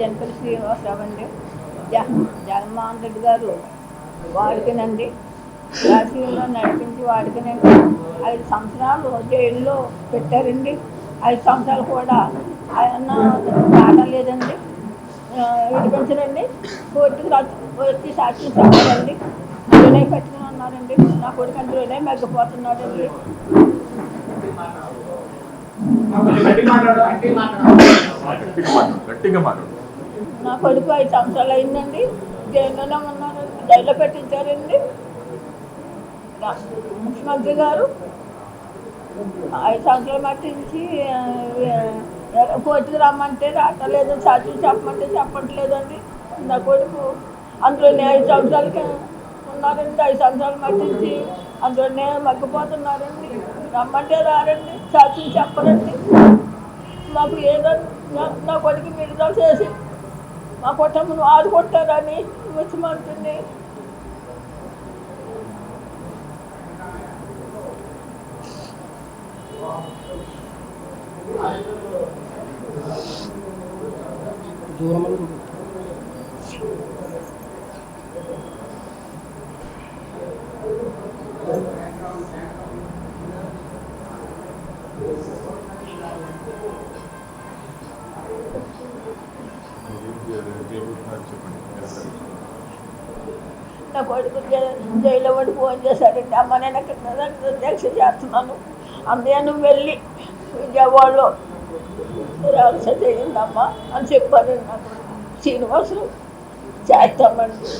జనపల్లి శ్రీనివాసరావు అండి. జగన్మోహన్ రెడ్డి గారు వాడికినండి. రాజకీయంలో నడిపించి వాడికినండి. ఐదు సంవత్సరాలు జైల్లో పెట్టారండి. ఐదు సంవత్సరాలు కూడా ఆయన రావలేదండి విడిపించరండి కోర్టుకు వచ్చి సాక్షి చెప్పారండి అందులోనే పెట్టుకుని ఉన్నారండి నా కొడుకు అంటే మెగ్గపోతున్నాడండి. మగ్గిపోతున్నాడండి గట్టిగా మాట్లాడు. నా కొడుకు ఐదు సంవత్సరాలు అయిందండి. జైల్లో ఉన్నారు జైల్లో పెట్టించారండి. ముఖ్యమంత్రి గారు ఐదు సంవత్సరాలు మట్టించి కోర్టుకు రమ్మంటే రాటలేదు సాక్షులు చెప్పమంటే చెప్పట్లేదండి. నా కొడుకు అందులోనే ఐదు సంవత్సరాలకి ఉన్నారండి. ఐదు సంవత్సరాలు మట్టించి అందులోనే మగ్గిపోతున్నారండి. రమ్మంటే రారండి. సాక్షులు చెప్పరండి. మాకు ఏదో నా- కొడుకు విడుదల చేసి మా కుటుంబం ఆదుకుంటారని ముఖ్యమంత్రిని చెప్పండి నా కొడుకు జైల్లో పడి ఫోన్ చేశాడండి. అమ్మ నేను అక్కడ దీక్ష చేస్తున్నాను. అన్నయ్య నువ్వు వెళ్ళి విజయవాడలో రక్ష చేయండమ్మా అని చెప్పాను నాకు శ్రీనివాసులు చేస్తామండి.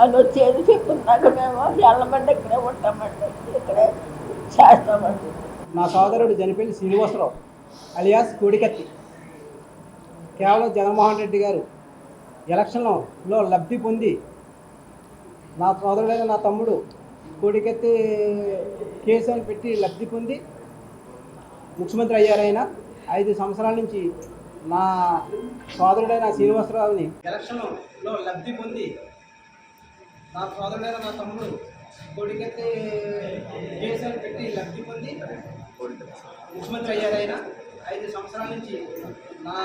అని వచ్చేది చెప్పున్నాక మేము వెళ్ళమండి ఇక్కడే ఉంటామండి. ఇక్కడే చేస్తామండి. నా సోదరుడు జనపల్లి శ్రీనివాసరావు అలియాస్ కోడికత్తి. కేవలం జగన్మోహన్ రెడ్డి గారు ఎలక్షన్లో లబ్ధి పొంది నా సోదరుడైన నా తమ్ముడు కోడికెత్తి కేసు అని పెట్టి లబ్ధి పొంది ముఖ్యమంత్రి అయ్యారైనా ఐదు సంవత్సరాల నుంచి నా సోదరుడైన శ్రీనివాసరావుని ఎలక్షన్లో లబ్ధి పొంది నా సోదరుడైన నా తమ్ముడు కోడికెత్తి కేసు అని పెట్టి లబ్ధి పొంది ముఖ్యమంత్రి అయ్యారైనా ఐదు సంవత్సరాల నుంచి నా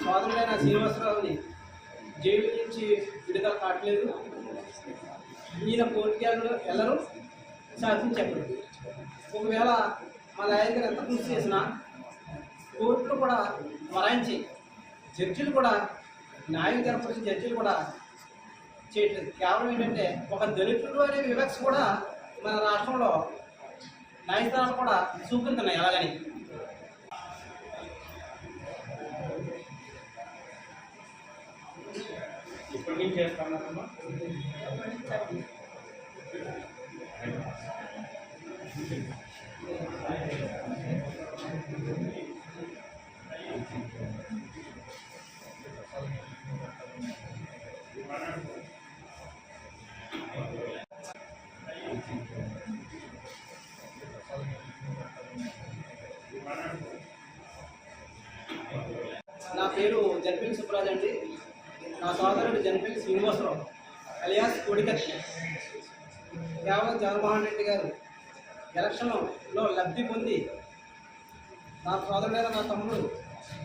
సోదరుడైన శ్రీనివాసరావుని జైలు నుంచి విడుదల కావట్లేదు. ఈయన కోర్టుకి వెళ్ళరు వెళ్ళరు ఒకవేళ మా లాయర్ గారు ఎంత కృషి చేసినా కోర్టులు కూడా వరాయించి జడ్జిలు కూడా న్యాయం జరపరిచిన జడ్జిలు కూడా చేయట్లేదు. కేవలం ఏంటంటే ఒక దళితుడు అనే వివక్ష కూడా మన రాష్ట్రంలో న్యాయస్థానాలు కూడా చూపుతున్నాయి ఏం చేస్తాము. నా పేరు జడ్పిన్ సుబ్రాజ్ అండి. నా సోదరుడు జనపల్లి శ్రీనివాసరావు అలియాస్ కోడికత్తి. కేవలం జగన్మోహన్ రెడ్డి గారు ఎలక్షన్లో లబ్ధి పొంది నా సోదరుడైన నా తమ్ముడు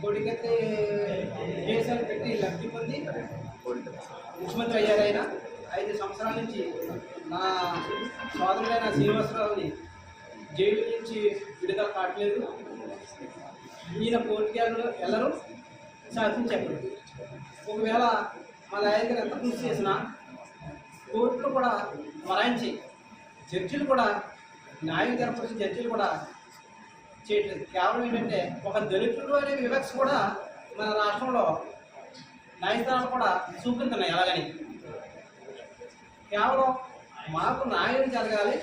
కొడికత్తి కేసు పెట్టి లబ్ధి పొంది ముఖ్యమంత్రి అయ్యారైనా ఐదు సంవత్సరాల నుంచి నా సోదరుడైన శ్రీనివాసరావుని జైలు నుంచి విడుదల కావట్లేదు. ఈయన కోర్టుకి వెళ్ళరు? వెళ్ళరు ఒకవేళ మా లాయర్ గారు ఎంత కృషి చేసినా కోర్టులు కూడా మరాయించి జడ్జీలు కూడా న్యాయం జరపరిచిన జడ్జీలు కూడా చేయట్లేదు. కేవలం ఏంటంటే ఒక దళితుడు అనే వివక్ష కూడా మన రాష్ట్రంలో న్యాయస్థానాలు కూడా చూపుతున్నాయి ఎలాగని కేవలం మాకు న్యాయం జరగాలి.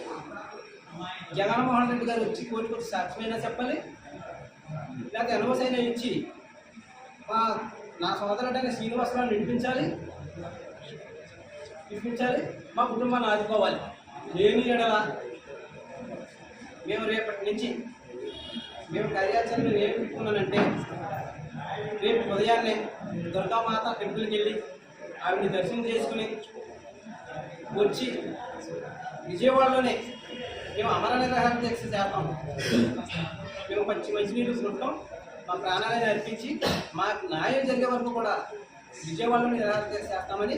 జగన్మోహన్ రెడ్డి గారు వచ్చి కోర్టుకు వచ్చి సాక్ష్యమైనా చెప్పాలి. లేకపోతే ఎన్ఓస్ అయినా ఇచ్చి మా నా సోదరుడైన శ్రీనివాసరావు వినిపించాలి? వినిపించాలి? మా కుటుంబాన్ని ఆదుకోవాలి. లేని ఎడల మేము రేపటి నుంచి మేము కార్యాచరణ ఏం పెట్టుకున్నానంటే రేపు ఉదయాన్నే దుర్గామాత టెంపుల్కి వెళ్ళి ఆవిడని దర్శనం చేసుకుని వచ్చి విజయవాడలోనే మేము అమర నిరాహార చేసి చేస్తాం. మేము మంచి మంచినీళ్ళు కొడతాం మా ప్రాణాలను అర్పించి మాకు న్యాయం జరిగే వరకు కూడా విజయవాడలో నిరాహార చేస్తామని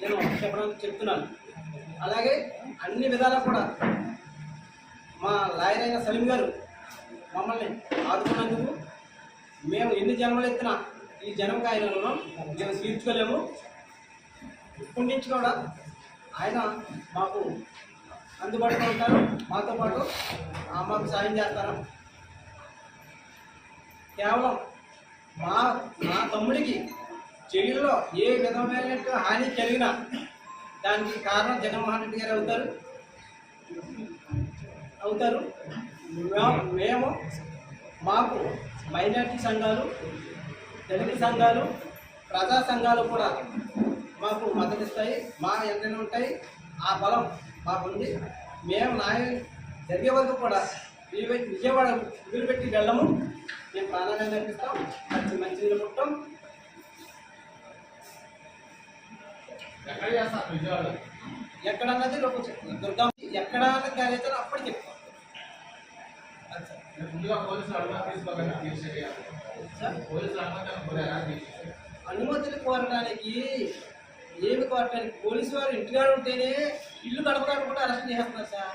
నేను చెప్పడం చెప్తున్నాను. అలాగే అన్ని విధాలా కూడా మా లాయర్ అయిన సలీం గారు మమ్మల్ని ఆదుకున్నందుకు మేము ఎన్ని జన్మలు ఎత్తినా ఈ జన్మకు ఆయన మేము తీర్చుకోలేము. ఇప్పటి నుంచి కూడా ఆయన మాకు అందుబాటులో ఉంటారు. మాతో పాటు ఆ, మాకు సాయం చేస్తారు కేవలం మా మా తమ్ముడికి జైలులో ఏ విధమైన హాని కలిగినా దానికి కారణం జగన్మోహన్ రెడ్డి గారు అవుతారు. అవుతారు. మేము- మేము మాకు మైనార్టీ సంఘాలు దళిత సంఘాలు ప్రజా సంఘాలు కూడా మాకు మద్దతిస్తాయి మా ఎంటనే ఉంటాయి ఆ బలం మాకుంది. మేము నాయ జరిగే వరకు కూడా విజయ- విజయవాడ వదిలిపెట్టి వెళ్ళము. మేము ప్రాణాన్ని నేర్పిస్తాం మంచి మంచి నీళ్ళు పుట్టాం ఎక్కడ చేస్తారు విజయవాడ ఎక్కడన్నది రేపు చెప్తాం. దుర్గా ఎక్కడ అన్నది కార్యాచరణ అప్పుడు చెప్తాం. ముందుగా పోలీసులు అనుమతి తీసుకోవాలని పోలీసులు అనుమతి అనుమతులు కోరడానికి ఏమి కోరటానికి పోలీసు వారు ఇంటికాడ ఉంటేనే ఇల్లు గడపడానికి కూడా అరెస్ట్ చేస్తున్నారు సార్.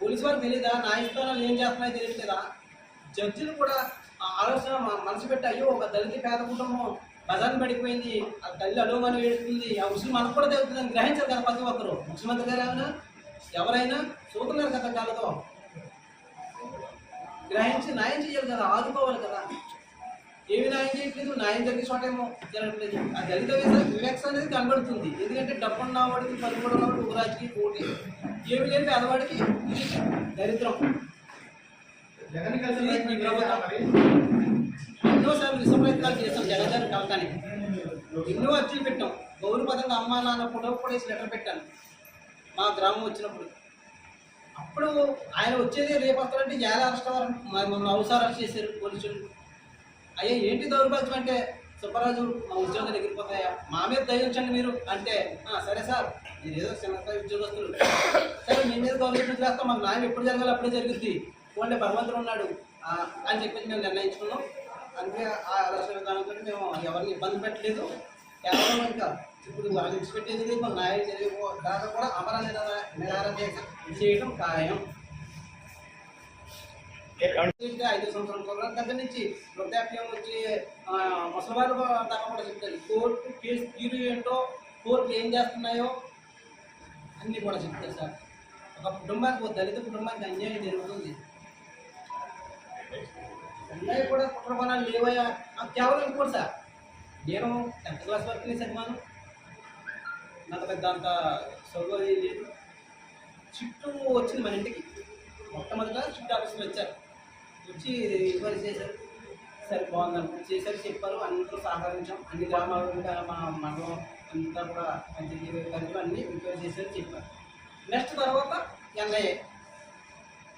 పోలీసు వారు తెలీదా? నా ఇష్టాలు ఏం చేస్తున్నాయో తెలియదు జడ్జిలు కూడా ఆ ఆలోచన మనసు పెట్టి అయ్యో ఒక దళిత పేద కుటుంబం బజాన్ పడిపోయింది ఆ తల్లి అడుగుమని వేడుతుంది ఆ ఉసులు మనకు కూడా తెలుస్తుందని గ్రహించారు కదా ప్రతి ఒక్కరు. ముఖ్యమంత్రి గారు ఎవరైనా? చూస్తున్నారు కదా కళ్ళతో? గ్రహించి న్యాయం చేయాలి కదా ఆదుకోవాలి కదా. ఏమి న్యాయం చేయట్లేదు న్యాయం జరిగే చోట ఏమో జరగట్లేదు. ఆ దళిత వివేక్ష అనేది కనబడుతుంది. ఎందుకంటే డబ్బున్న ఉన్నవాడికి పలుకుడు ఉన్నవాడికి ఊరాజుకి పోటీ. ఏమి లేని పేదవాడికి దరిద్రం. జగన్ కలిసి ఇది ఈ ఎన్నోసార్లు విష ప్రయత్నాలు చేస్తాం జగన్ గారిని కలటానికి ఎన్నో అర్జీలు పెట్టాం. గౌరవపదంగా అమ్మా నాన్న ఫోటో కూడా వేసి లెటర్ పెట్టాను మా గ్రామం వచ్చినప్పుడు. అప్పుడు ఆయన వచ్చేది రేపు వస్తారంటే ఎలా అరెస్ట్ అవ్వాలి మమ్మల్ని అవసరం అరెస్ట్ చేశారు పోలీసులు. అయ్యా ఏంటి దౌర్భాగ్యం అంటే సుబ్బరాజు మా ఉద్యోగం ఎగిరిపోతాయా మా మీద దయించండి మీరు అంటే సరే సార్ మీరు ఏదో చిన్న ఉద్యోగస్తులు. సరే మీ మీద గవర్నమెంట్ చేస్తాం మా నాయన ఎప్పుడు జరగాలి అప్పుడే జరుగుద్ది. ఓన్లీ భగవంతుడు ఉన్నాడు. అని చెప్పేసి మేము నిర్ణయించుకున్నాం. అందుకే ఆ ఆలోచన విధానంతో మేము ఎవరిని ఇబ్బంది పెట్టలేదు. కేవలం ఇంకా ఇప్పుడు వాళ్ళు పెట్టేది లేదు, మాకు న్యాయం జరిగిపో దాకా కూడా అమర నిరా- నిరాహార దీక్ష చేయడం ఖాయం. ఐదు సంవత్సరాల కుర్రాడి దగ్గర నుంచి వృద్ధాప్యం వచ్చి ముసలివారు దాకా కూడా చెప్తారు. కోర్టు కేసు తీరు ఏంటో కోర్టులు ఏం చేస్తున్నాయో అన్నీ కూడా చెప్తారు సార్. ఒక కుటుంబానికి ఒక దళిత కుటుంబానికి అన్యాయం జరుగుతుంది. ఉన్నాయి కూడా కుటుంబాలు లేవయ్యా. నాకు కేవలం ఇంకోటి సార్. నేను టెన్త్ క్లాస్ వరకు చదివాను నాకు పెద్ద అంత సౌకర్యం లేదు. చుట్టూ వచ్చింది మన ఇంటికి. మొట్టమొదట చుట్టూ ఆఫీసులు వచ్చారు. వచ్చి ఎంక్వైరీ చేశారు. సరే బాగుందని చేశారు చెప్పారు. అందరూ సహకరించాం. అన్ని గ్రామాలు కూడా మా మండలం అంతా కూడా పంచాయతీ కలిపి అన్ని ఎంక్వైరీ చేశారు చెప్పారు. నెక్స్ట్ తర్వాత ఎన్ఐఏ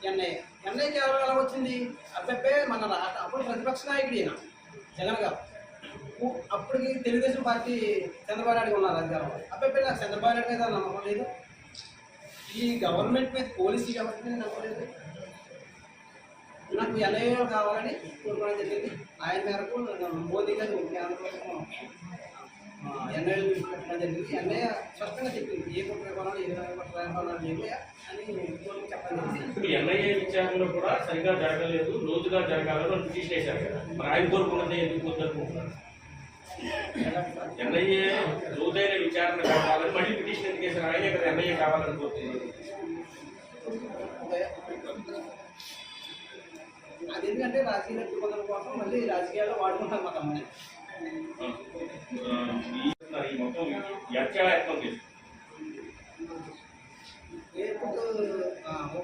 ఎన్ఐఏ ఎన్ఐ ఎవరు ఎలా వచ్చింది? అబ్బాయి మన అప్పుడు ప్రతిపక్ష నాయకుడు ఈయన జగన్ గారు. అప్పటికి తెలుగుదేశం పార్టీ చంద్రబాబు నాయుడు ఉన్నారు అధికారంలో. అబ్బాయి నాకు చంద్రబాబు నాయుడు మీద నమ్మకం లేదు. ఈ గవర్నమెంట్ మీద పోలీసు గవర్నమెంట్ మీద నమ్మకం లేదు. నాకు ఎన్ఐఏ కావాలని కోరుకోవడం జరిగింది. ఆయన మేరకు మోదీ గారు కేంద్ర ఎన్ఐఏ పెట్టడం జరిగింది. ఎన్ఐఏ స్పష్టంగా చెప్పింది ఏ కుట్ర కొనాలి ఏ కుట్ర కొనాలి ఏమి అని కోర్టుకు చెప్పడం జరిగింది. ఇప్పుడు ఎన్ఐఏ విచారణలో కూడా సరిగా జరగలేదు రోజుగా జరగాలని పిటిషన్ వేశారు కదా. మరి ఆయన కోరుకున్నదే ఎందుకు వద్దనుకుంటున్నారు ఎన్ఐఏ రోజైన విచారణ కావాలని మళ్ళీ పిటిషన్ ఎందుకు వేశారు ఆయనే కదా ఎన్ఐఏ కావాలని కోరుతున్నారు? అది ఎందుకంటే రాజకీయ లబ్ధిపొందడం కోసం మళ్ళీ రాజకీయాల్లో వాడుకుంటారు మా తమ్ముని ఈ మొత్తం ఎక్కడ యత్నం చేస్తారు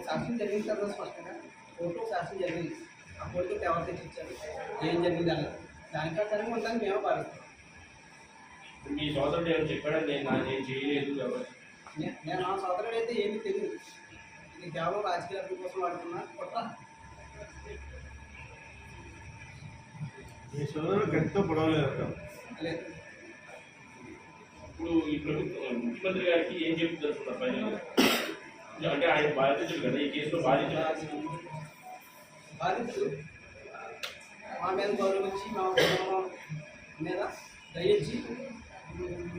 సాక్ష్యం జరిగింది కదా స్పష్టంగా కోర్టు సాక్ష్యం జరిగింది ఆ కోర్టుకి ఎవరు తెచ్చి ఏం జరిగింది అన్నది దాని ప్రకారం ఉందని మేము భావిస్తాం మీ సోదరుడు ఏమో చెప్పాడని నేను నా నేను చేయలేదు నేను నా సోదరుడు అయితే ఏమీ తెలియదు ఇది కేవలం రాజకీయ కోసం వాడుతున్నా కుట్ర మీ సోదరుడు గట్టితో పొడవలేదు లేదు ఇప్పుడు ఈ ప్రభుత్వం ముఖ్యమంత్రి గారికి ఏం చెప్తున్నారు ఫైనల్ అంటే ఆయన బాధితులు కదా ఈ కేసులో బాధితులు? బాధితులు? మా మీద గౌరవించి మా మీద దయించి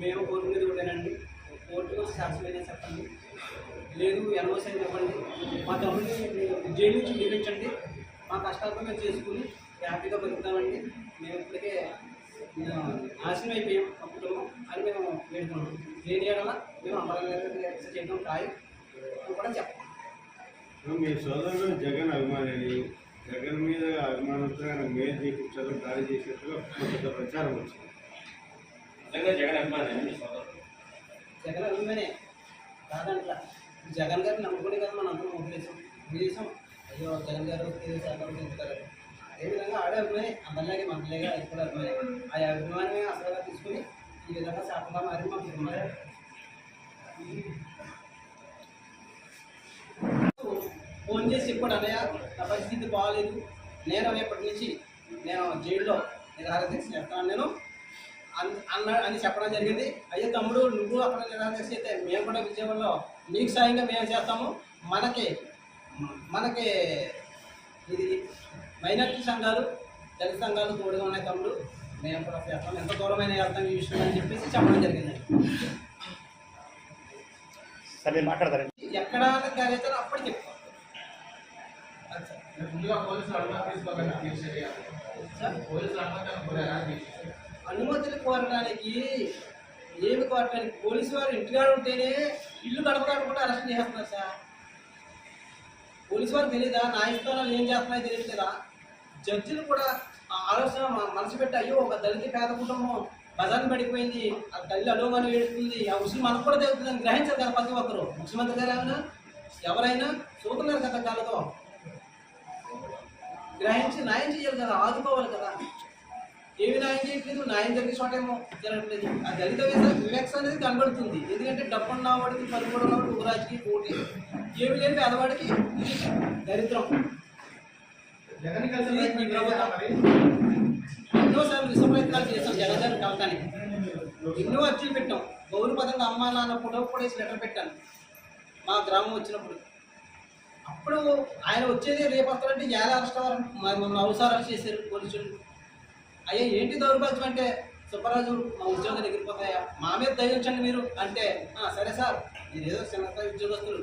మేము కోరుకునేది ఒకటేనండి కోర్టులో శాసనమైన చెప్పండి. లేదు ఎన్ఓసీ అని చెప్పండి. మా తమ్ముడిని జైలు నుంచి విడిపించండి. మా కష్టాలతో మేము చేసుకుని హ్యాపీగా బతుకుతామండి. నాశనం అయిపోయాం మా కుటుంబం అని మేము వేడుకున్నాం. లేని ఏడల మేము అమరావతి చేయడం ఖాయం అని కూడా చెప్పాం. మీ సోదరుడు జగన్ అభిమాని జగన్ మీద అభిమానంతో ఆయన మేలు చేయించారు దాడి చేసినట్టుగా పెద్ద ప్రచారం వచ్చింది. నిజంగా జగన్ అభిమాని మీ సోదరుడు? జగన్ అభిమానే. కాదంట్లా జగన్ గారిని నమ్ముకునే కదా మన అందరం ఉద్దేశం ఉద్దేశం అయ్యో జగన్ గారు జగన్ తింటారు అదేవిధంగా ఆడే అభిమాని అమ్మలాగే మనలాగే అది అభిమాని ఆ అభిమానమే అసలుగా తీసుకుని ఈ విధంగా శాపంగా మారి మా కుటుంబాలు ఫోన్ చేసి ఇప్పుడు అన్నయ్య నా పరిస్థితి బాగాలేదు నేను రేపటి నుంచి నేను జైల్లో నిరాదీక్ష చేస్తాను నేను. అన్- అన్న అని చెప్పడం జరిగింది. అయ్యో తమ్ముడు నువ్వు అక్కడ నిరాదీక్ష అయితే మేము కూడా విజయవాడలో నీకు సాయంగా మేము చేస్తాము. మనకి మనకి ఇది మైనార్టీ సంఘాలు దళిత సంఘాలు తోడుగా ఉన్నాయి తమ్ముడు మేము కూడా చేస్తాం ఎంత దూరమైన వెళ్తాం ఈ విషయం అని చెప్పేసి చెప్పడం జరిగింది. సరే మాట్లాడతారండి. ఎక్కడ కార్యాచరణ అప్పుడు చెప్తాం. అనుమతులు కోరడానికి ఏమి కోరడానికి? పోలీసు వారు ఇంటికాడ ఉంటేనే ఇల్లు గడప కూడా అరెస్ట్ చేస్తున్నారు సార్. పోలీసు వారు తెలియదా న్యాయస్థానాలు ఏం చేస్తున్నాయో తెలియట్లేదా? జడ్జిలు కూడా ఆ ఆలోచన మనసు పెట్టి అయ్యో ఒక దళిత పేద కుటుంబం బజార్ని పడిపోయింది ఆ తల్లి అడోమని ఏడుస్తుంది ఆ ఉసులు మనకు కూడా తెలుస్తుందని గ్రహించారు కదా ప్రతి ఒక్కరు. ముఖ్యమంత్రి గారు ఏమైనా ఎవరైనా? చూస్తున్నారు కదా కాలతో గ్రహించి న్యాయం చేయాలి కదా ఆదుకోవాలి కదా. ఏమి న్యాయం చేయట్లేదు న్యాయం జరిగే చోట ఏమో జరగట్లేదు. ఆ దళిత వివక్ష- అనేది కనబడుతుంది. ఎందుకంటే డబ్బు ఉన్నవాడికి పలుకుడు ఉన్నవాడికి యువరాజుకి పోటీ ఏమి లేని పేదవాడికి దరిద్రం. జగన్ కలిసి ఇది ఈ ప్రయత్నం ఎన్నోసార్లు ప్రయత్నాలు చేస్తాం జగన్ గారిని కలటానికి ఎన్నో అర్జీలు పెట్టాం. గౌరవపదంగా అమ్మ నాన్న ఫోటో కూడా వేసి లెటర్ పెట్టాను. మా గ్రామం వచ్చినప్పుడు. అప్పుడు ఆయన వచ్చేది రేపు వస్తారంటే యాద అరెస్ట్ అవ్వాలని మరి మమ్మల్ని అవసరాలు చేశారు పోలీసులు. అయ్యా ఏంటి దౌర్భాగ్యం అంటే సుబ్బరాజు మా ఉద్యోగం ఎగిరిపోతాయా? మా మీద దయించండి మీరు. అంటే సరే సార్ మీరు ఏదో చిన్న ఉద్యోగస్తులు.